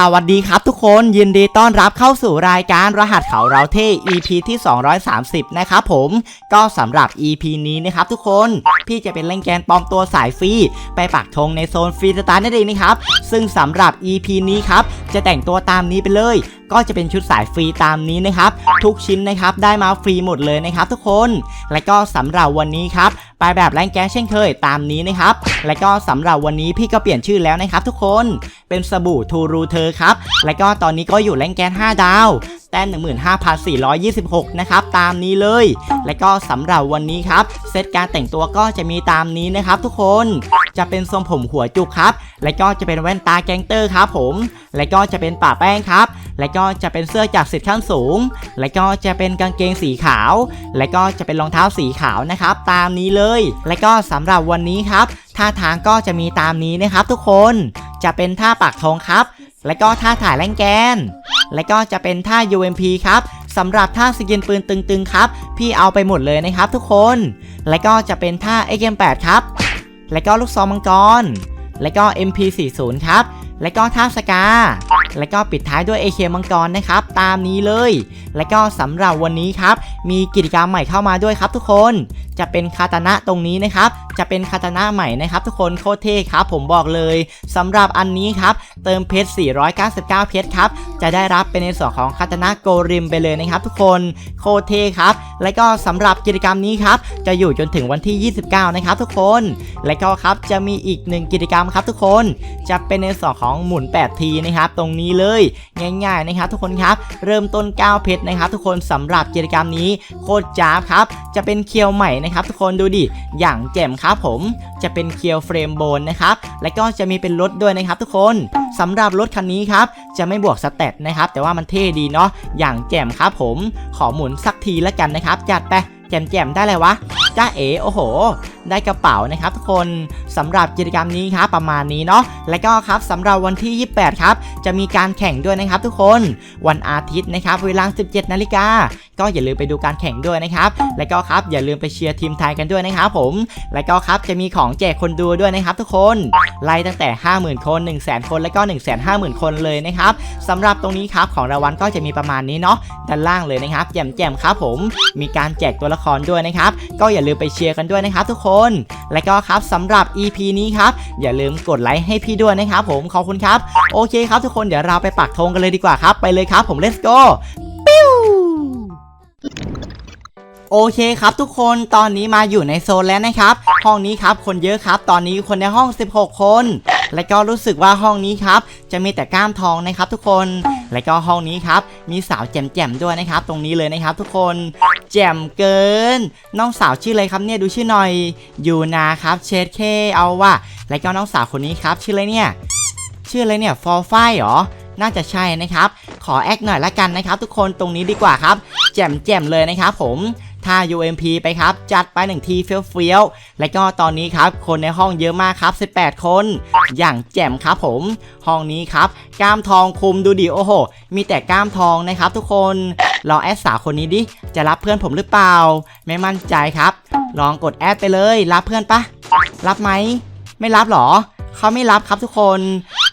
สวัสดีครับทุกคนยินดีต้อนรับเข้าสู่รายการรหัสเขาเราเท่ EP ที่ 230 นะครับผมก็สำหรับ EP นี้นะครับทุกคนพี่จะเป็นเล่นแกนปลอมตัวสายฟรีไปปักธงในโซนฟรีสไตล์นั่นเองนะครับซึ่งสำหรับ EP นี้ครับจะแต่งตัวตามนี้ไปเลย ก็จะเป็นชุดสายฟรีตามนี้นะครับ ทุกชิ้นนะครับได้มาฟรีหมดเลยนะครับทุกคน และก็สำหรับวันนี้ครับไปแบบแรงแก๊สเช่นเคยตามนี้นะครับ และก็สำหรับวันนี้พี่ก็เปลี่ยนชื่อแล้วนะครับทุกคนเป็นสบู่ทูรูเธอครับ และก็ตอนนี้ก็อยู่แรงแก๊ส5ดาวแต้ม15,426 นะครับ ตามนี้เลย และก็สำหรับวันนี้ครับ เซตการแต่งตัวก็จะมีตามนี้นะครับทุกคน จะเป็นทรงผมหัวจุกครับ และก็จะเป็นแว่นตาแก๊งเตอร์ครับผม และก็จะเป็นป่าแป้งครับ และก็จะเป็นเสื้อจากสิทธิ์ขั้นสูง และก็จะเป็นกางเกงสีขาว และก็จะเป็นรองเท้าสีขาวนะครับ ตามนี้เลย และก็สำหรับวันนี้ครับท่าทางก็จะมีตามนี้นะครับ ทุกคนจะเป็นท่าปักธงครับ และก็ท่าถ่ายแรงแกน และก็จะเป็นท่า UMP ครับสำหรับท่าสกินปืนตึงๆครับ พี่เอาไปหมดเลยนะครับทุกคน และก็จะเป็นท่า XM8 ครับ และก็ลูกซองมังกร และก็ MP40 ครับ และก็ท่าสกา และก็ปิดท้ายด้วย AK มังกรนะครับ ตามนี้เลย และก็สำหรับวันนี้ครับ มีกิจกรรมใหม่เข้ามาด้วยครับทุกคน จะเป็นคาตานะตรงนี้นะครับ จะเป็นคาตานะใหม่นะครับ ทุกคนโคตรเท่ครับ ผมบอกเลยสำหรับอันนี้ครับ เติมเพชร 499 เพชรครับ จะได้รับเป็นในส่วนของคาตานะโกริมไปเลยนะครับ ทุกคนโคตรเท่ครับ และก็สำหรับกิจกรรมนี้ครับจะอยู่จนถึงวันที่ 29 นะครับ ทุกคน และก็ครับจะมีอีกหนึ่งกิจกรรมครับทุกคน จะเป็นในส่วนขององหมุน 8 ทีนะครับตรงนี้เลยง่ายๆนะครับทุกคนครับเริ่มต้น 9 เพชรนะครับทุกคนสำหรับกิจกรรมนี้โคตรจ้าบครับจะเป็นเคียวใหม่นะครับทุกคนดูดิอย่างแจ่มครับผมจะเป็นเคียวเฟรมโบนนะครับและก็จะมีเป็นรถด้วยนะครับทุกคนสำหรับรถคันนี้ครับจะไม่บวกสเตตนะครับแต่ว่ามันเท่ดีเนาะอย่างแจ่มครับผมขอหมุนสักทีแล้วกันนะครับจัดไปแจ่มๆได้เลยวะจ้าเอ๋โอ้โห ได้กระเป๋านะครับทุกคน สำหรับกิจกรรมนี้ครับประมาณนี้เนาะและก็ครับสำหรับวันที่ 28 ครับ จะมีการแข่งด้วยนะครับทุกคน วันอาทิตย์นะครับเวลา 17 นาฬิกา ก็อย่าลืมไปดูการแข่งด้วยนะครับ และก็ครับอย่าลืมไปเชียร์ทีมไทยกันด้วยนะครับผม และก็ครับจะมีของแจกคนดูด้วยนะครับทุกคนไล่ตั้งแต่ 50,000 คน 1 0 0 0 0 0 คนและก็ 1 5 0 0 0 0 คนเลยนะครับสำหรับตรงนี้ครับของรางวัลก็จะมีประมาณนี้เนาะด้านล่างเลยนะครับแจ่มๆครับผมมีการแจกตัวละครด้วยนะครับ ก็อย่าลืมไปเชียร์กันด้วยนะครับ ทุกคน และก็ครับสำหรับ EP นี้ครับอย่าลืมกดไลค์ให้พี่ด้วยนะครับผมขอบคุณครับโอเคครับทุกคนเดี๋ยวเราไปปักธงกันเลยดีกว่าครับ ไปเลยครับผม let's go ปิ้ว โอเคครับทุกคนตอนนี้มาอยู่ในโซนแล้วนะครับ ห้องนี้ครับคนเยอะครับ ตอนนี้คนในห้อง 16 คน และก็รู้สึกว่าห้องนี้ครับ จะมีแต่กล้ามทองนะครับทุกคน และก็ห้องนี้ครับ มีสาวแจ่มๆด้วยนะครับ ตรงนี้เลยนะครับ ทุกคนแจ่มเกิน น้องสาวชื่ออะไรครับเนี่ยดูชื่อหน่อยยูนาครับเชดเคเอาว่ะและก็น้องสาวคนนี้ครับ ชื่ออะไรเนี่ยชื่ออะไรเนี่ยฟอร์ไฟเหรอน่าจะใช่นะครับ ขอแอคหน่อยละกันนะครับ ทุกคนตรงนี้ดีกว่าครับ แจ่มแจ่มเลยนะครับ ผม ถ้า UMP ไปครับ จัดไปหนึ่งทีเฟี้ยวเฟี้ยวๆ และก็ตอนนี้ครับ คนในห้องเยอะมากครับ 18 คน อย่างแจ่มครับผม ห้องนี้ครับกล้ามทองคุมดูดิโอ้โห มีแต่กล้ามทองนะครับทุกคนลอแอดสาวคนนี้ดิ จะรับเพื่อนผมหรือเปล่า ไม่มั่นใจครับ ลองกดแอดไปเลย รับเพื่อนปะรับไหม ไม่รับหรอ เขาไม่รับครับทุกคน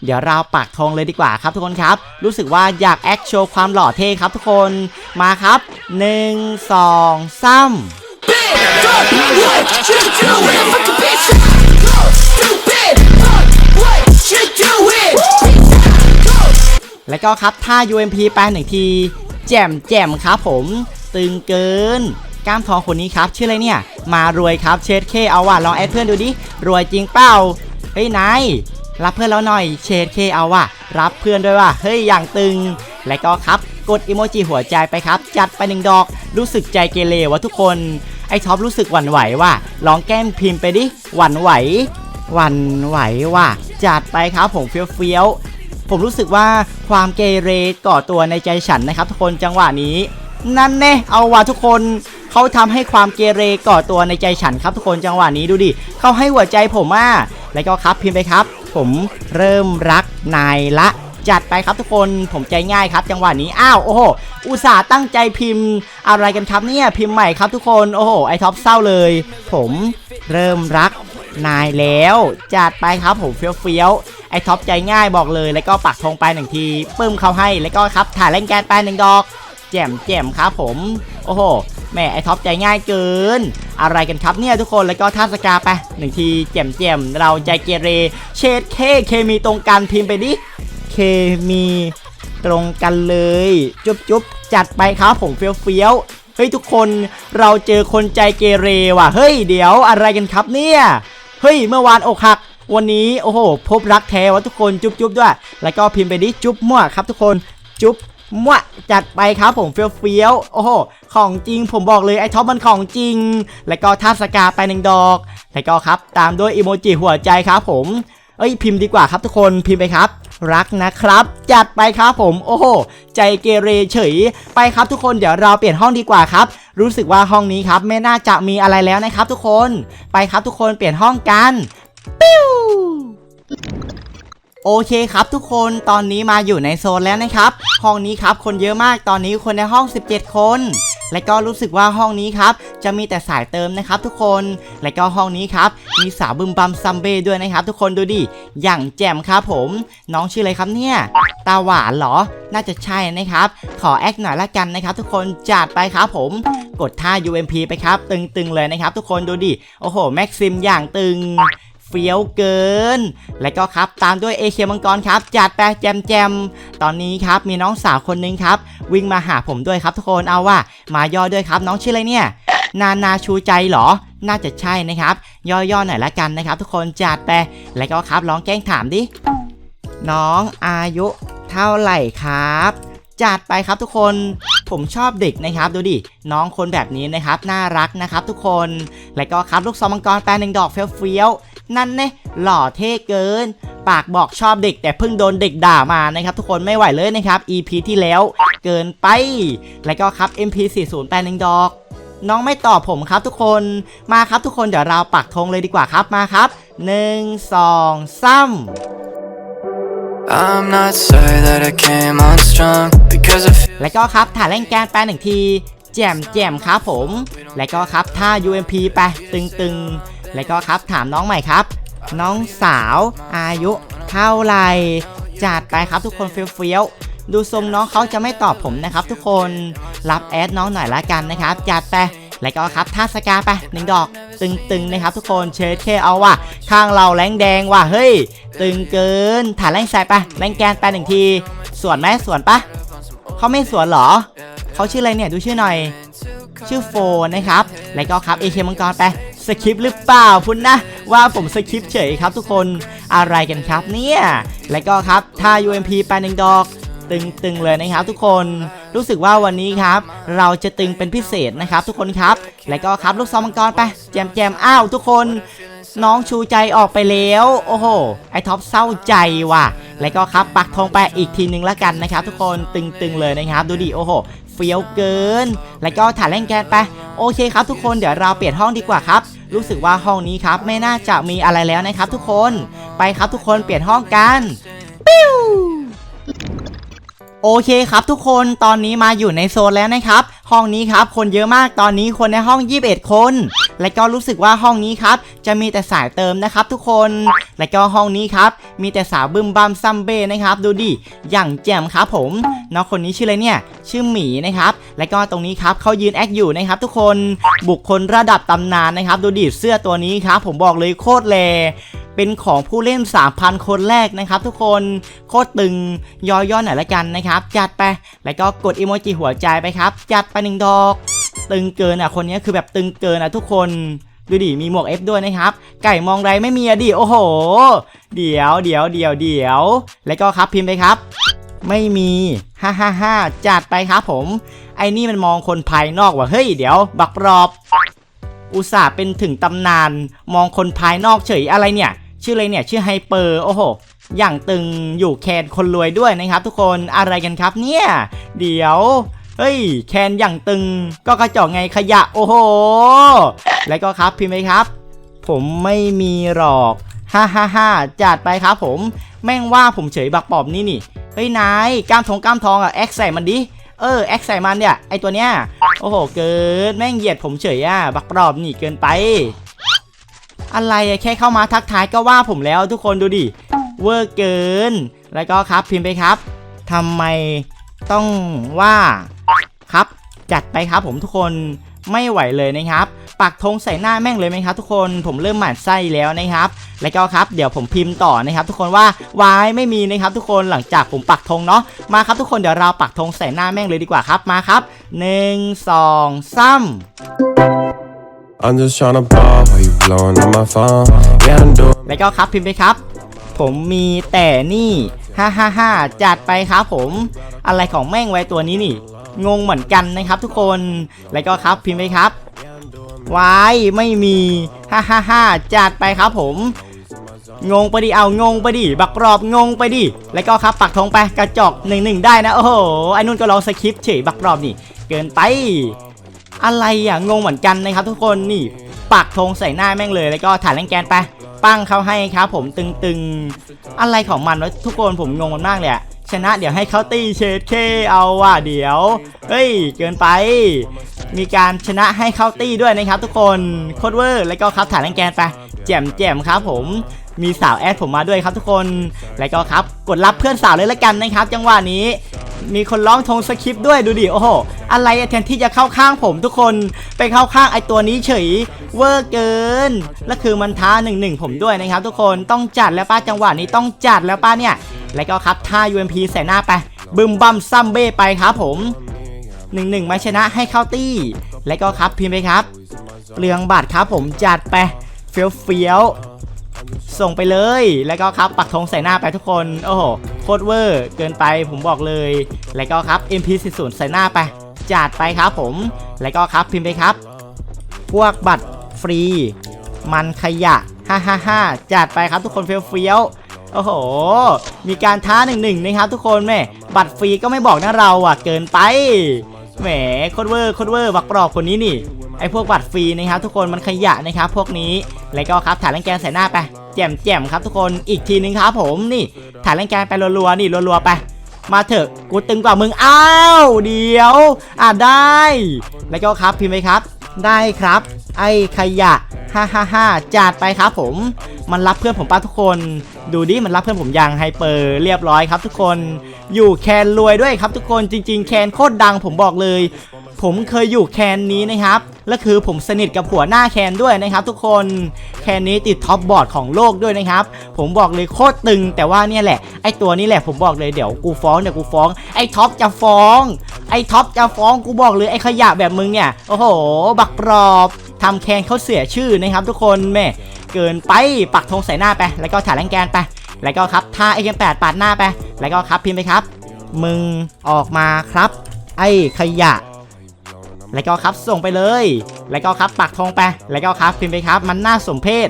เดี๋ยวเราปักธงเลยดีกว่าครับทุกคนครับ รู้สึกว่าอยากแอคโชว์ความหล่อเท่ครับทุกคนมาครับ 1 2 3 แล้วก็ครับท่า UMP ไปหนึ่งที แจ่มแจ่มครับผม ตึงเกินกล้ามทองคนนี้ครับ ชื่ออะไรเนี่ย มารวยครับเชดเคเอาว่ะลองแอดเพื่อนดูดิ รวยจริงเปล่า เฮ้ยนาย รับเพื่อนแล้วหน่อยเชดเคเอาว่ะ รับเพื่อนด้วยว่ะ เฮ้ยอย่างตึง และก็ครับ กดอิโมจิหัวใจไปครับ จัดไปหนึ่งดอก รู้สึกใจเกเรวะทุกคน ไอ้ท็อปรู้สึกหวั่นไหวว่ะ ลองแก้มพิมพ์ไปดิ หวั่นไหว หวั่นไหวว่ะ จัดไปครับผมเฟี้ยวเฟี้ยวๆ ผมรู้สึกว่าความเกเรก่อตัวในใจฉันนะครับ ทุกคนจังหวะนี้ นั่นแน่เอาว่ะทุกคนเขาทำให้ความเกเรก่อตัวในใจฉันครับทุกคนจังหวะนี้ดูดิ เขาให้หัวใจผมอะแล้วก็ครับพิมพ์ไปครับ ผมเริ่มรักนายละจัดไปครับทุกคนผมใจง่ายครับ จังหวะนี้อ้าวโอ้โหอุตส่าห์ตั้งใจพิมพ์ อะไรกันครับเนี่ยพิมพ์ใหม่ครับทุกคนโอ้โหไอท็อปเศร้าเลย ผมเริ่มรักนายแล้วจัดไปครับผมเฟี้ยวเฟี้ยวๆไอไอท็อปใจง่ายบอกเลย แล้วก็ปักธงไปหนึ่งทีปึ้มเขาให้แล้วก็ครับถ่ายเล่นแกนไปหนึ่งดอก แจ่มแจ่มครับผม โอ้โห แม่ไอท็อปใจง่ายเกิน อะไรกันครับเนี่ยทุกคนแล้วก็ท่าสกาไปหนึ่งทีแจ่มแจ่มเราใจเกเร เชดเคเคมีตรงกันพิมพ์ไปดิเคมีตรงกันเลย จุ๊บจุ๊บจัดไปครับผมเฟี้ยวเฟี้ยวเฮ้ยทุกคนเราเจอคนใจเกเรว่ะเฮ้ยเดี๋ยวอะไรกันครับเนี่ยเฮ้ยเมื่อวานอกหักวันนี้โอ้โห พบรักแท้วะทุกคนจุ๊บจุ๊บด้วย แล้วก็พิมพ์ไปดิจุ๊บมั่วครับทุกคนจุ๊บ มั่วจัดไปครับผมเฟี้ยวเฟี้ยวโอ้โหของจริงผมบอกเลยไอ้ท็อปมันของจริง แล้วก็ท่าสกาไปหนึ่งดอก แล้วก็ครับตามด้วยอีโมจิหัวใจครับผมเอ้ยพิมพ์ดีกว่าครับทุกคนพิมพ์ไปครับ รักนะครับ จัดไปครับผมโอ้โหใจเกเรเฉย ไปครับทุกคนเดี๋ยวเราเปลี่ยนห้องดีกว่าครับ รู้สึกว่าห้องนี้ครับไม่น่าจะมีอะไรแล้วนะครับ ทุกคนไปครับทุกคนเปลี่ยนห้องกันปิ้ว โอเคครับทุกคนตอนนี้มาอยู่ในโซนแล้วนะครับ ห้องนี้ครับคนเยอะมากตอนนี้คนในห้อง 17 คน และก็รู้สึกว่าห้องนี้ครับจะมีแต่สายเติมนะครับทุกคน และก็ห้องนี้ครับมีสาวบึมบัมซัมเบ้ด้วยนะครับ ทุกคนดูดิ อย่างแจ่มครับผม น้องชื่ออะไรครับเนี่ย ตาหวานเหรอ น่าจะใช่นะครับ ขอแอคหน่อยละกันนะครับ ทุกคนจัดไปครับผม กดท่า UMP ไปครับ ตึงๆเลยนะครับ ทุกคนดูดิ โอ้โห แม็กซิมอย่างตึง ฟี้ยวเกิน และก็ครับตามด้วยเอเชียมังกรครับจัดไปแจมแจมตอนนี้ครับมีน้องสาวคนนึงครับ วิ่งมาหาผมด้วยครับทุกคนเอาว่า มาย่อด้วยครับน้องชื่ออะไรเนี่ย นานาชูใจเหรอน่าจะใช่นะครับ ย่อๆหน่อยละกันนะครับ ทุกคนจัดไปแล้วก็ครับลองแกล้งถามดิน้องอายุเท่าไหร่ครับจัดไปครับทุกคนผมชอบเด็กนะครับ ดูดิน้องคนแบบนี้นะครับ น่ารักนะครับ ทุกคน แล้วก็ครับลูกซองมังกรแปลหนึ่งดอกเฟี้ยว นั่นเนี่ยหล่อเท่เกิน ปากบอกชอบเด็กแต่เพิ่งโดนเด็กด่ามานะครับทุกคนไม่ไหวเลยนะครับ EP ที่แล้วเกินไป แล้วก็ครับ MP40 แปลหนึ่งดอกน้องไม่ตอบผมครับทุกคนมาครับทุกคนเดี๋ยวเราปักธงเลยดีกว่าครับมาครับหนึ่งสองสาม I'm not sorry that I came on strong because I feel แล้วก็ครับถ่ายเล่นแกนไปหนึ่งที แจมแจมครับผม แล้วก็ครับท่า UMP ไปตึงตึงๆ แล้วก็ครับถามน้องใหม่ครับ น้องสาวอายุเท่าไหร่จัดไปครับทุกคนเฟี้ยวๆดูทรงน้องเขาจะไม่ตอบผมนะครับ ทุกคนรับแอดน้องหน่อยละกันนะครับจัดไปแล้วก็ครับท่าสกาไปหนึ่งดอกตึงๆนะครับทุกคนเชิดเคเอาว่ะข้างเราแรงแดงว่ะเฮ้ย ตึงเกินถ่ายแรงใส่ไปแรงแกนไปหนึ่งทีสวนไหมสวนปะเขาไม่สวนหรอเขาชื่ออะไรเนี่ยดูชื่อหน่อย ชื่อโฟนะครับแล้วก็ครับเอเคมังกรไป สคริปหรือเปล่าพุ่นะ ว่าผมสคริปเฉยครับทุกคนอะไรกันครับเนี่ยแล้วก็ครับถ้า UMP ไปหนึ่งดอกตึงๆเลยนะครับทุกคนรู้สึกว่าวันนี้ครับ เราจะตึงเป็นพิเศษนะครับ ทุกคนครับ แล้วก็ครับลูกซองมังกรไปแจมแจมๆอ้าวทุกคน น้องชูใจออกไปแล้ว โอ้โหไอท็อปเศร้าใจว่ะ แล้วก็ครับปักธงไปอีกทีนึงละกันนะครับ ทุกคนตึงๆเลยนะครับ ดูดิโอ้โหเฟี้ยวเกิน แล้วก็ถ่ายเล่นแกนไปโอเคครับทุกคนเดี๋ยวเราเปลี่ยนห้องดีกว่าครับ รู้สึกว่าห้องนี้ครับไม่น่าจะมีอะไรแล้วนะครับ ทุกคนไปครับทุกคนเปลี่ยนห้องกันปิ้วโอเคครับทุกคนตอนนี้มาอยู่ในโซนแล้วนะครับห้องนี้ครับคนเยอะมากตอนนี้คนในห้อง 21 คน และก็รู้สึกว่าห้องนี้ครับจะมีแต่สายเติมนะครับ ทุกคน และก็ห้องนี้ครับมีแต่สาวบึมบัมซัมเบ้นะครับดูดิอย่างแจ่มครับผมน้องคนนี้ชื่ออะไรเนี่ยชื่อหมีนะครับและก็ตรงนี้ครับเขายืนแอคอยู่นะครับ ทุกคนบุคคลระดับตำนานนะครับ ดูดิเสื้อตัวนี้ครับผมบอกเลยโคตรแล เป็นของผู้เล่น 3,000 คนแรกนะครับ ทุกคนโคตรตึงย่อย่อหน่อยละกันนะครับ จัดไป แล้วก็กดอีโมจิหัวใจไปครับ จัดไปหนึ่งดอก ตึงเกินอะคนนี้คือแบบตึงเกินอะทุกคนดูดิมีหมวก F ด้วยนะครับ ไก่มองไรไม่มีอะดิโอ้โห เดี๋ยวเดี๋ยวเดี๋ยวเดี๋ยว แล้วก็ครับพิมพ์ไปครับ ไม่มีฮ่าฮ่าฮ่าจัดไปครับผม ไอ้นี่มันมองคนภายนอกว่ะเฮ้ยเดี๋ยว บักปรอบ อุตส่าห์เป็นถึงตำนาน มองคนภายนอกเฉยอะไรเนี่ย ชื่ออะไรเนี่ยชื่อไฮเปอร์โอ้โหอย่างตึงอยู่แคนคนรวยด้วยนะครับ ทุกคนอะไรกันครับเนี่ยเดี๋ยวเฮ้ยแคนอย่างตึงก็กระจอกไงขยะโอ้โห แล้วก็ครับพิมพ์ไหมครับ ผมไม่มีหรอกฮ่าฮ่าฮ่าจัดไปครับผมแม่งว่าผมเฉยบักปอบนี่นี่เฮ้ยนายกล้ามทองกล้ามทองอะแอคใส่มันดิเออแอคใส่มันเนี่ยไอตัวเนี้ยโอ้โหเกินแม่งเหยียดผมเฉยอะบักปลอบนี่เกินไป อะไรอะแค่เข้ามาทักทายก็ว่าผมแล้วทุกคนดูดิเวอร์เกิน แล้วก็ครับพิมพ์ไปครับทำไมต้องว่าครับจัดไปครับผมทุกคนไม่ไหวเลยนะครับปักธงใส่หน้าแม่งเลยไหมครับทุกคนผมเริ่มหมั่นไส้แล้วนะครับ แล้วก็ครับเดี๋ยวผมพิมพ์ต่อนะครับ ทุกคนว่าวายไม่มีนะครับ ทุกคนหลังจากผมปักธงเนาะมาครับทุกคนเดี๋ยวเราปักธงใส่หน้าแม่งเลยดีกว่าครับมาครับหนึ่งสอง I'm just tryna ball while you blowing on my phone. Yeah, I'm doing แล้วก็ครับพิมพ์ไปครับ ผมมีแต่นี่ฮ่าฮ่าฮ่าจัดไปครับผม อะไรของแม่งไว้ตัวนี้นี่ งงเหมือนกันนะครับทุกคน แล้วก็ครับพิมพ์ไปครับวายไม่มีฮ่าฮ่าฮ่าจัดไปครับผม งงไปดิเอางงไปดิบักรอบงงไปดิแล้วก็ครับปักธงไปกระจอกหนึ่งหนึ่งได้นะโอ้โหไอ้นุ่นก็ลองสคริปต์เฉยบักรอบนี่ เกินไป อะไรอะงงเหมือนกันนะครับทุกคนนี่ปักธงใส่หน้าแม่งเลย แล้วก็ถ่ายแรงแกนไปปั้งเข้าให้ครับผมตึงๆ อะไรของมันวะทุกคนผมงงมันมากเลยอะชนะเดี๋ยวให้เขาตีเชดเคเอาว่ะเดี๋ยว เฮ้ย เกินไป มีการชนะให้เข้าตี้ด้วยนะครับทุกคนโคตรเวอร์ แล้วก็ครับถ่ายแรงแกนไปแจ่มแจ่มครับผม มีสาวแอดผมมาด้วยครับทุกคนแล้วก็ครับกดรับเพื่อนสาวเลยละกันนะครับ จังหวะนี้มีคนร้องทงสคริปต์ด้วยดูดิโอ้โหอะไรอะแทนที่จะเข้าข้างผมทุกคนไปเข้าข้างไอตัวนี้เฉยเวอร์เกินและคือมันท้าหนึ่งหนึ่งผมด้วยนะครับ ทุกคนต้องจัดแล้วป้าจังหวะนี้ต้องจัดแล้วป้าเนี่ยแล้วก็ครับท่า UMP ใส่หน้าไปบึมบัมซัมเบ้ไปครับผมหนึ่งหนึ่งมาชนะให้เข้าตี้ แล้วก็ครับพิมพ์ไปครับเปลืองบัตรครับผมจัดไปเฟี้ยวเฟี้ยวๆ ส่งไปเลย แล้วก็ครับปักธงใส่หน้าไปทุกคน โอ้โหโคตรเวอร์เกินไปผมบอกเลย แล้วก็ครับ MP40 ใส่หน้าไป จัดไปครับผม แล้วก็ครับพิมพ์ไปครับ พวกบัตรฟรี มันขยะฮ่าฮ่าฮ่าจัดไปครับทุกคนเฟี้ยวเฟี้ยวโอ้โห มีการท้าหนึ่งหนึ่งนะครับทุกคนแม่บัตรฟรีก็ไม่บอกนะเราอะเกินไป แหมโคตรเวอร์โคตรเวอร์บักปลอกคนนี้นี่ไอพวกบัตรฟรีนะครับทุกคนมันขยะนะครับพวกนี้ แล้วก็ครับถ่ายแรงแกนใส่หน้าไป แจ่มแจ่มๆครับทุกคนอีกทีนึงครับผมนี่ถ่ายแรงแกนไปรัวๆนี่รัวๆไป มาเถอะกูตึงกว่ามึงอ้าวเดี๋ยวอะได้ แล้วก็ครับพิมพ์ไปครับ ได้ครับ ไอ้ขยะฮ่าฮ่าฮ่าจัดไปครับผม มันรับเพื่อนผมป้าทุกคน ดูดิมันรับเพื่อนผมยังไฮเปอร์เรียบร้อยครับทุกคน อยู่แคนรวยด้วยครับทุกคนจริง ๆ แคนโคตรดังผมบอกเลย ผมเคยอยู่แคนนี้นะครับ และคือผมสนิทกับหัวหน้าแคนด้วยนะครับ ทุกคนแคนนี้ติดท็อปบอร์ดของโลกด้วยนะครับ ผมบอกเลยโคตรตึง แต่ว่าเนี่ยแหละไอตัวนี้แหละผมบอกเลยเดี๋ยวกูฟ้องเดี๋ยวกูฟ้องไอท็อปจะฟ้อง ไอท็อปจะฟ้องกูบอกเลยไอขยะแบบมึงเนี่ยโอ้โห บักปรอบทำแคนเขาเสียชื่อนะครับ ทุกคนแม่เกินไปปักธงใส่หน้าไป แล้วก็ถ่ายแรงแกนไป แล้วก็ครับท่าไอเกมแปดปาดหน้าไป แล้วก็ครับพิมพ์ไปครับ มึงออกมาครับ ไอขยะ แล้วก็ครับส่งไปเลย แล้วก็ครับปักธงไป แล้วก็ครับพิมพ์ไปครับ มันน่าสมเพศ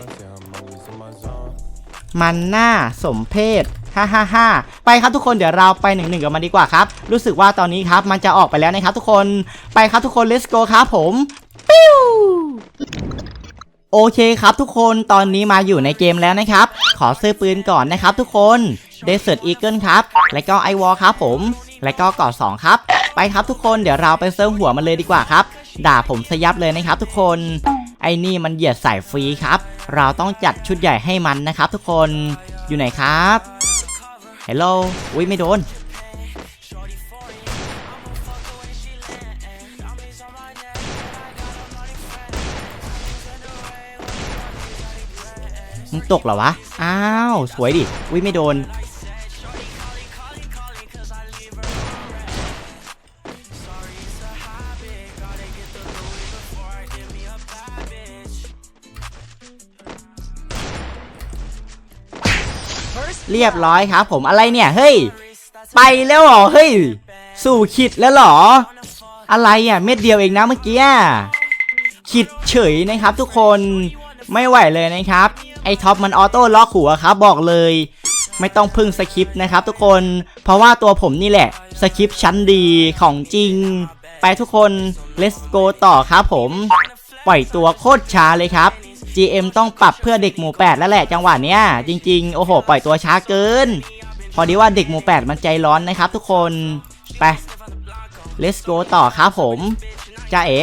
มันน่าสมเพศฮ่าฮ่าฮ่าไปครับทุกคนเดี๋ยวเราไปหนึ่งหนึ่งกับมันดีกว่าครับ รู้สึกว่าตอนนี้ครับมันจะออกไปแล้วนะครับทุกคนไปครับทุกคน let's go ครับผมปิ้วโอเคครับทุกคนตอนนี้มาอยู่ในเกมแล้วนะครับ ขอซื้อปืนก่อนนะครับทุกคน Desert Eagle ครับ แล้วก็ไอวอลครับผม แล้วก็กอด2ครับ ไปครับทุกคนเดี๋ยวเราไปเซิร์ฟหัวมันเลยดีกว่าครับ ด่าผมสยับเลยนะครับทุกคนไอ้นี่มันเหยียดสายฟรีครับ เราต้องจัดชุดใหญ่ให้มันนะครับ ทุกคนอยู่ไหนครับฮัลโหลอุ้ยไม่โดนมึงตกเหรอวะ อ้าว สวยดิ อุ้ยไม่โดน เรียบร้อยครับผมอะไรเนี่ยเฮ้ยไปแล้วเหรอเฮ้ยสู่ขิดแล้วเหรอ อะไรอะเม็ดเดียวเองนะเมื่อกี้ขิดเฉยนะครับ ทุกคนไม่ไหวเลยนะครับ ไอท็อปมันออโต้ล็อกหัวครับบอกเลย ไม่ต้องพึ่งสคริปต์นะครับ ทุกคนเพราะว่าตัวผมนี่แหละสคริปต์ชั้นดีของจริง ไปทุกคน let's go ต่อครับผม ปล่อยตัวโคตรช้าเลยครับ GM ต้องปรับเพื่อเด็กหมู่8แล้วแหละจังหวะเนี้ยจริงๆ โอ้โห ปล่อยตัวช้าเกิน พอดีว่าเด็กหมู่8มันใจร้อนนะครับทุกคนไป let's go ต่อครับผมจ้าเอ๋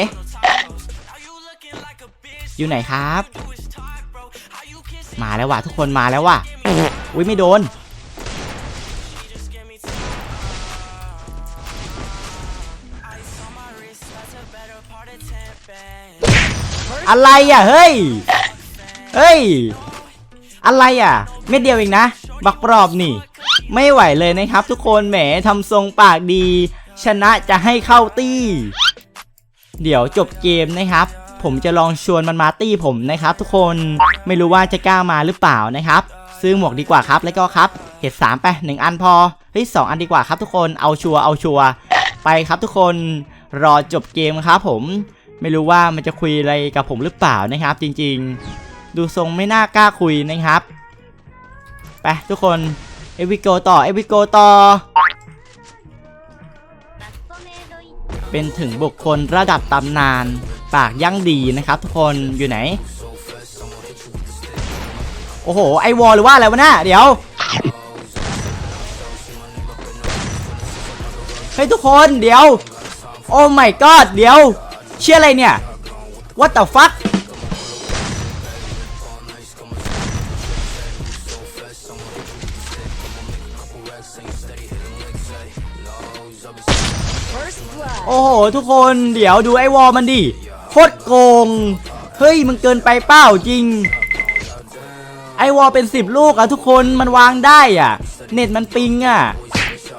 อยู่ไหนครับ มาแล้วว่ะทุกคนมาแล้วว่ะอุ้ยไม่โดน อะไรอะเฮ้ย เฮ้ย อะไรอะ เม็ดเดียวเองนะ บักปรอบนี่ ไม่ไหวเลยนะครับทุกคนแหมทำทรงปากดี ชนะจะให้เข้าตี้ เดี๋ยวจบเกมนะครับ ผมจะลองชวนมันมาตี้ผมนะครับ ทุกคนไม่รู้ว่าจะกล้ามาหรือเปล่านะครับ ซื้อหมวกดีกว่าครับแล้วก็ครับเห็ดสามไปหนึ่งอันพอเฮ้ยสองอันดีกว่าครับทุกคนเอาชัวเอาชัวไปครับทุกคนรอจบเกมครับผม ไม่รู้ว่ามันจะคุยอะไรกับผมหรือเปล่านะครับ จริงๆ ดูทรงไม่น่ากล้าคุยนะครับไปทุกคนเอวิโกต่อเอวิโกต่อ เป็นถึงบุคคลระดับตำนาน ปากยั่งดีนะครับ ทุกคนอยู่ไหน โอ้โห ไอวอลหรือว่าอะไรวะน่ะเดี๋ยวเฮ้ยทุกคนเดี๋ยว โอ้ my god เดี๋ยว เชื่ออะไรเนี่ย what the fuck โอ้โห ทุกคนเดี๋ยวดูไอ้วอลมันดิ โคตรโกง เฮ้ยมึงเกินไปเป้าจริง ไอ้วอลเป็นสิบลูกอะทุกคนมันวางได้อะเน็ตมันปิงอะ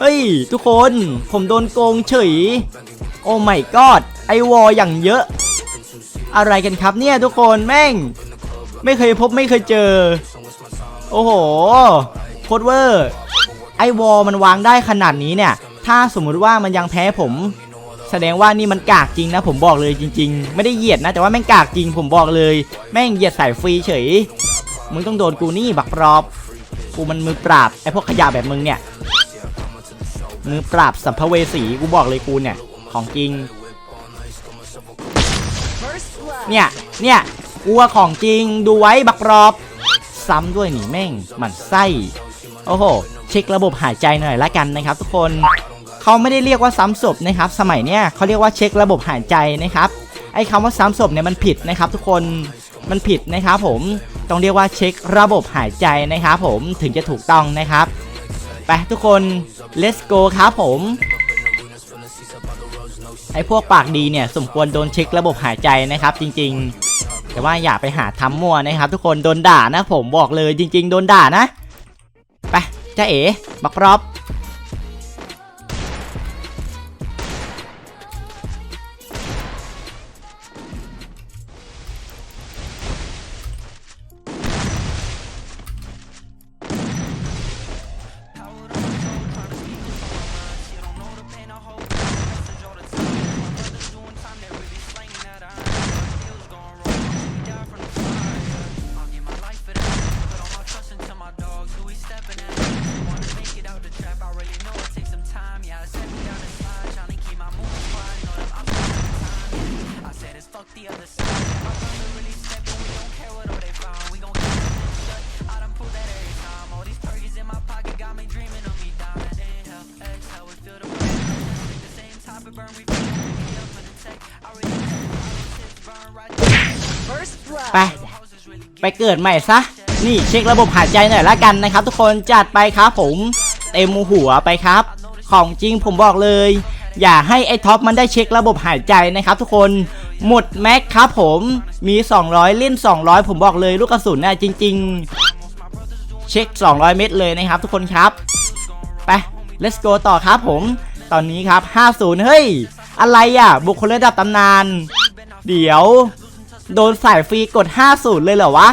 เฮ้ย ทุกคนผมโดนโกงเฉย โอ้ my god ไอวอลอย่างเยอะ อะไรกันครับเนี่ยทุกคนแม่ง ไม่เคยพบไม่เคยเจอ โอ้โหโคตรเวอร์ไอวอลมันวางได้ขนาดนี้เนี่ย ถ้าสมมุติว่ามันยังแพ้ผม แสดงว่านี่มันกากจริงนะ ผมบอกเลยจริง ๆ ไม่ได้เหยียดนะ แต่ว่าแม่งกากจริงผมบอกเลย แม่งเหยียดใส่ฟรีเฉยมึงต้องโดนกูนี่บักปรอบกูมันมือปราบไอพวกขยะแบบมึงเนี่ยมือปราบสัมภเวสีกูบอกเลยกูเนี่ย ของจริง เนี่ย เนี่ยกูว่าของจริงดูไว้บักรอบ ซ้ำด้วยนี่แม่งมันไส้ โอ้โห เช็คระบบหายใจหน่อยละกันนะครับ ทุกคนเขาไม่ได้เรียกว่าซ้ำศพนะครับ สมัยเนี้ยเขาเรียกว่าเช็คระบบหายใจนะครับ ไอ้คำว่าซ้ำศพเนี่ยมันผิดนะครับ ทุกคนมันผิดนะครับผมต้องเรียกว่าเช็คระบบหายใจนะครับผมถึงจะถูกต้องนะครับไปทุกคน let's go ครับผม ไอ้พวกปากดีเนี่ยสมควรโดนเช็คระบบหายใจนะครับจริงๆ แต่ว่าอย่าไปหาทำมั่วนะครับ ทุกคนโดนด่านะผมบอกเลยจริง ๆ โดนด่านะ ไปจ้าเอ๋บักรอบ ไป ไปเกิดใหม่ซะ นี่เช็คระบบหายใจหน่อยละกันนะครับ ทุกคนจัดไปครับผมเต็มหัวไปครับ ของจริงผมบอกเลย อย่าให้ไอ้ท็อปมันได้เช็คระบบหายใจนะครับ ทุกคน หมดแม็กครับผมมี 200 เล่น 200 ผมบอกเลยลูกกระสุนน่ะจริง ๆ เช็ค 200 เม็ดเลยนะครับ ทุกคนครับ ไป let's go ต่อครับผม ตอนนี้ครับ 50 เฮ้ย อะไรอะ บุคคลระดับตำนาน เดี๋ยว โดนสายฟรีกด 50 เลยเหรอวะ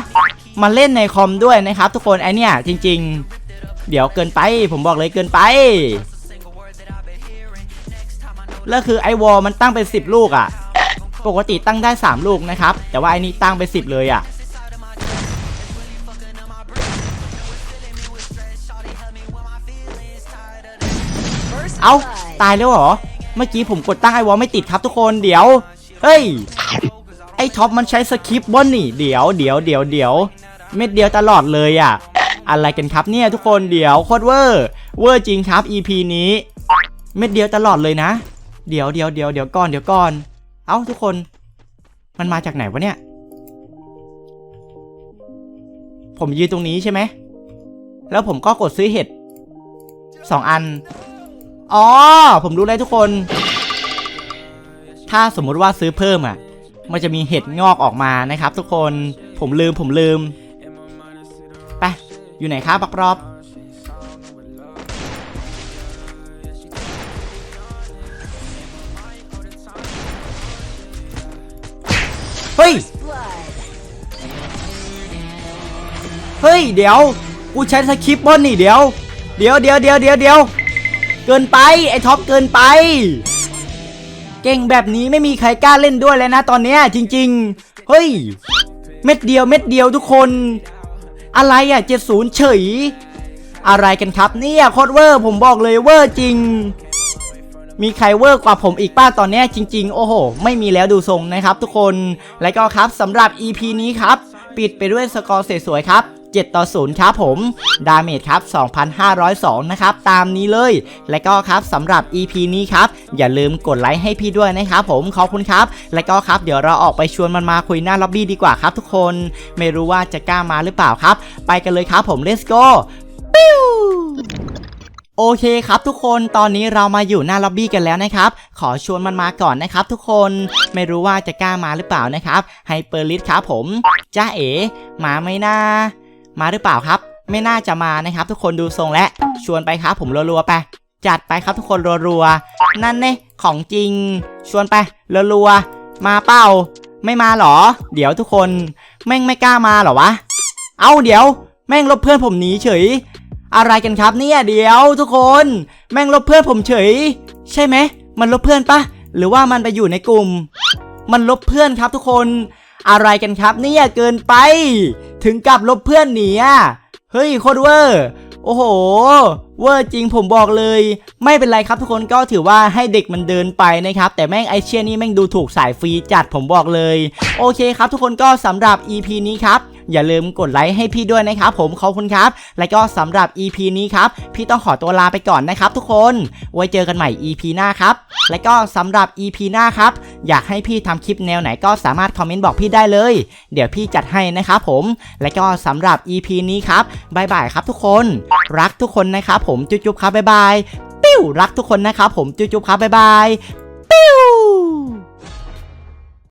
มาเล่นในคอมด้วยนะครับ ทุกคนไอเนี่ยจริง ๆ เดี๋ยวเกินไปผมบอกเลยเกินไปแล้วคือไอวอลมันตั้งเป็น 10 ลูกอะ่ะ ปกติตั้งได้ 3 ลูกนะครับ แต่ว่าไอนี้ตั้งเป็น10 เลยอะ่ะเอาตายแล้วเหรอ เมื่อกี้ผมกดตั้งไอวอลไม่ติดครับทุกคนเดี๋ยว เฮ้ย ไอท็อปมันใช้สคริปต์บนนี่ เดี๋ยวเดี๋ยวเดี๋ยวเดี๋ยวเม็ดเดียวตลอดเลยอะ่ะ อะไรกันครับเนี่ยทุกคนเดี๋ยวโคตรเวอร์ เวอร์จริงครับ EP นี้ เม็ดเดียวตลอดเลยนะ เดี๋ยวเดี๋ยวเดี๋ยวเดี๋ยวก่อนเดี๋ยวก่อน เอ้าทุกคน มันมาจากไหนวะเนี่ย ผมยืนตรงนี้ใช่ไหม แล้วผมก็กดซื้อเห็ดสองอัน อ๋อ ผมรู้เลยทุกคน ถ้าสมมุติว่าซื้อเพิ่มอะ มันจะมีเห็ดงอกออกมานะครับ ทุกคน ผมลืมผมลืม ไป อยู่ไหนครับบักรอบ เฮ้ย เฮ้ย เดี๋ยว กูใช้สคริปต์บอลนี่เดี๋ยว เดี๋ยวเดี๋ยวเดี๋ยวเดี๋ยวเดี๋ยว เกินไป ไอ้ท็อปเกินไป เก่งแบบนี้ไม่มีใครกล้าเล่นด้วยเลยนะตอนเนี้ยจริง ๆ เฮ้ย เม็ดเดียวเม็ดเดียวทุกคน อะไรอะเจ็ดศูนย์เฉย อะไรกันครับเนี่ยโคตรเวอร์ผมบอกเลยเวอร์จริง มีใครเวอร์กว่าผมอีกป้าตอนนี้จริง ๆ โอ้โห ไม่มีแล้วดูทรงนะครับทุกคน และก็ครับสำหรับ EP นี้ครับ ปิดไปด้วยสกอร์สวยๆครับ7 ต่อ 0 ครับผม ดาเมจครับ 2,502 นะครับ ตามนี้เลย และก็ครับสำหรับ EP นี้ครับ อย่าลืมกดไลค์ให้พี่ด้วยนะครับผม ขอบคุณครับ และก็ครับ เดี๋ยวเราออกไปชวนมันมาคุยหน้าล็อบบี้ดีกว่าครับทุกคน ไม่รู้ว่าจะกล้ามาหรือเปล่าครับ ไปกันเลยครับผม let's go โอเคครับทุกคนตอนนี้เรามาอยู่หน้าล็อบบี้กันแล้วนะครับ ขอชวนมันมาก่อนนะครับ ทุกคนไม่รู้ว่าจะกล้ามาหรือเปล่านะครับไฮเปอร์ลิสครับผมจ้าเอ๋มาไม่น่า มาหรือเปล่าครับ ไม่น่าจะมานะครับ ทุกคนดูทรงและชวนไปครับ ผมรัวๆไปจัดไปครับทุกคนรัวๆนั่นเน่ของจริง ชวนไปรัวๆมาเป้า ไม่มาหรอ เดี๋ยวทุกคน แม่งไม่กล้ามาหรอวะ เอ้าเดี๋ยว แม่งลบเพื่อนผมหนีเฉย อะไรกันครับเนี่ยเดี๋ยวทุกคน แม่งลบเพื่อนผมเฉย ใช่ไหมมันลบเพื่อนปะหรือว่ามันไปอยู่ในกลุ่ม มันลบเพื่อนครับทุกคน อะไรกันครับเนี่ยเกินไป ถึงกับลบเพื่อนหนีอะเฮ้ยโคตรเวอร์โอ้โห เวอร์จริงผมบอกเลย ไม่เป็นไรครับทุกคนก็ถือว่าให้เด็กมันเดินไปนะครับ แต่แม่งไอเชียนี่แม่งดูถูกสายฟรีจัดผมบอกเลย โอเคครับทุกคนก็สำหรับ EP นี้ครับ อย่าลืมกดไลค์ให้พี่ด้วยนะครับผมขอบคุณครับ และก็สำหรับ EP นี้ครับพี่ต้องขอตัวลาไปก่อนนะครับทุกคน ไว้เจอกันใหม่ EP หน้าครับ และก็สำหรับ EP หน้าครับอยากให้พี่ทำคลิปแนวไหนก็สามารถคอมเมนต์บอกพี่ได้เลย เดี๋ยวพี่จัดให้นะครับผม และก็สำหรับ EP นี้ครับบายบายครับทุกคน รักทุกคนนะครับผมจุ๊บๆครับบายบายปิ้วรักทุกคนนะครับผมจุ๊บๆครับบายบายปิ้ว